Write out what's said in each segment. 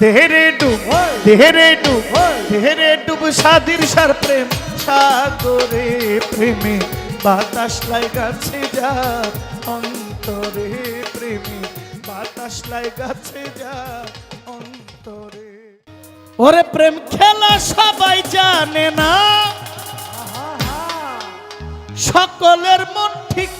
দেহেরে ডুব দেহেরে ডুব দেহেরে ডুব সাদির সার প্রেম, সাগরে প্রেমে বাতাস লাগাছে যা অন্তরে প্রেমে বাতাস লাগাছে যা অন্তরে। ওরে প্রেম খেলা সবাই জানে না সকলের মন ঠিক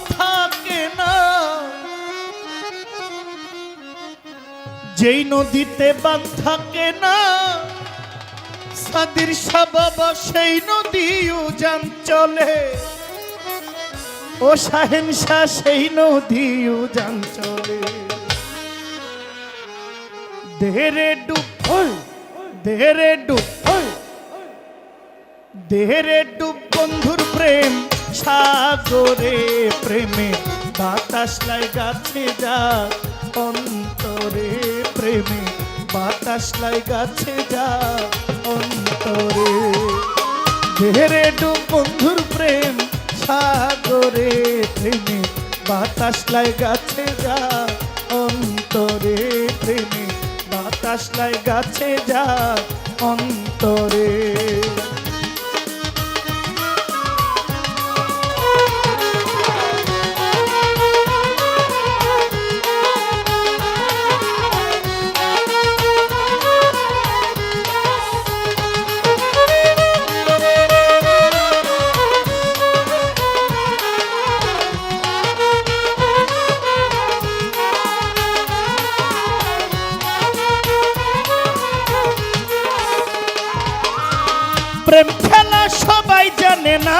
যেই নদীতে বান থাকে না, সাদির সাবাব সেই নদী উজান চলে। ও শাহেনশা সেই নদী উজান চলে। দেহেরে ডুব দেহেরে ডুব দেহেরে ডুব বন্ধুর প্রেম, সাগরে প্রেমে বাতাস লাগাছে যা বাতাস লাগাছে যা অন্তরে। ধেরে ডুব বন্ধুর প্রেম সাগরে প্রেমে বাতাস লাগাছে যা অন্তরে প্রেমে বাতাস লাই গাছে যা অন্তরে। প্রেম খেলা সবাই জানে না,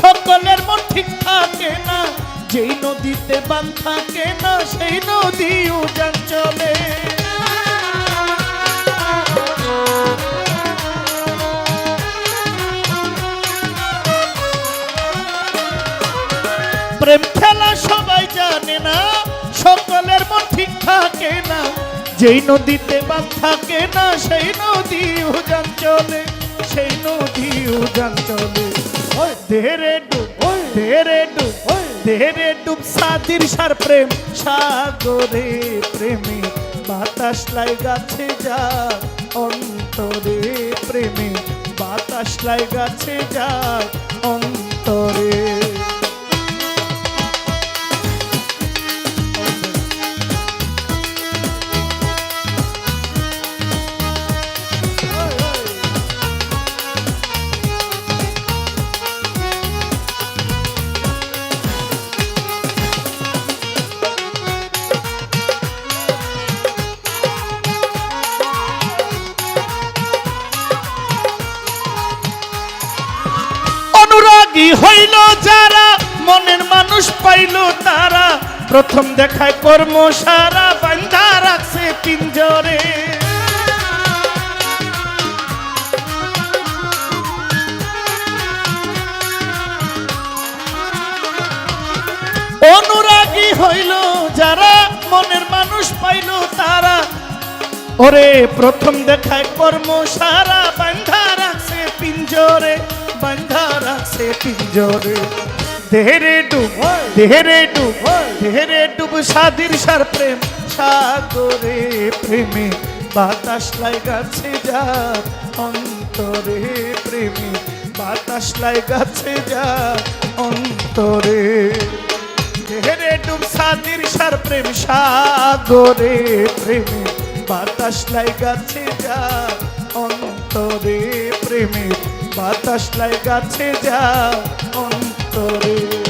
সকলের মন ঠিক থাকে না। যেই নদীতে বান থাকে না, সেই নদী উজান চলে। প্রেম খেলা সবাই জানে না, সকলের মন ঠিক থাকে না। যেই নদীতে বান থাকে না, সেই নদী উজান চলে। সেই নদী উজান চলে ধেরে ডুব দেরে ডুব ধেরে ডুব। সাদির সার প্রেম, সাগরে প্রেমে। বাতাস লাই গাছে যা অন্তরে প্রেমে। বাতাস লাই গাছে যা অন্তরে অনুরাগী হইল যারা? মনের মানুষ পাইল তারা। প্রথম দেখায় কর্ম সারা বান্ধা রাখছে পিঞ্জরে। অনুরাগী হইল যারা, মনের মানুষ পাইল তারা। ওরে, প্রথম দেখায় কর্ম সারা বান্ধা রাখছে পিঞ্জরে। রাখছে পিঞ্জরে দেহেরে ডুব দেহেরে ডুব দেহেরে ডুব সাদির সার প্রেম সাগরে প্রেমে বাতাস লাগাছে যা অন্তরে প্রেমে বাতাস লাগাছে যা অন্তরে দেহেরে ডুব সাদির সার প্রেম সাগরে প্রেমে বাতাস লাগাছে যা অন্তরে প্রেমে বাতাস লাগাছে যা অন্তরে।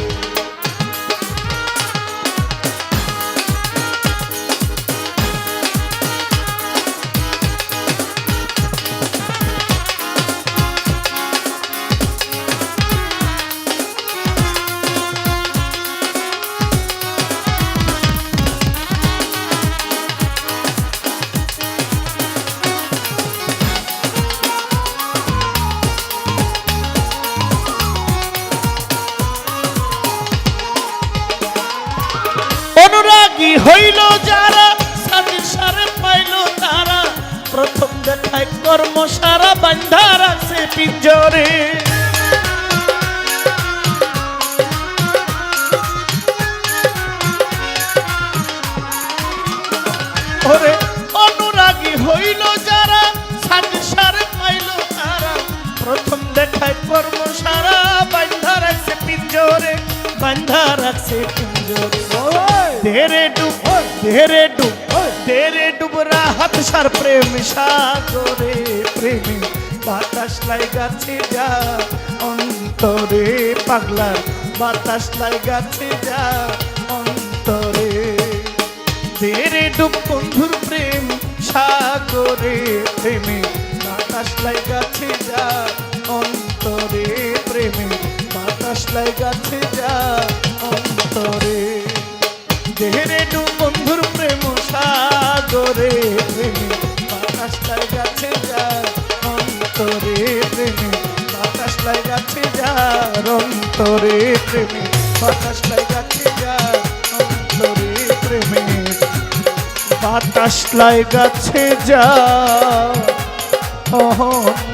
কর্ম সারা বান্ধার আছে পিঞ্জরে। ওরে অনুরাগী হইল যারা সংসার পাইল তারা। প্রথম দেখায় কর্ম সারা বান্ধার আছে পিঞ্জরে বান্ধার আছে পিঞ্জরে। তেরে ডুব তেরে ডুব তেরে রাহাত সার প্রেম সাগরে প্রেমে বাতাস লাগাছে যা, অন্তরে পাগলার বাতাস লাগাছে যা, অন্তরে। তেরে ডুব বন্ধুর প্রেম সাগরে প্রেমে বাতাস লাগাছে যা, অন্তরে প্রেমে বাতাস লাগাছে অন্তরে প্রেমে বাতাস লাগাতে যা অন্তরে প্রেমে। বাতাস লাগাছে যা অহন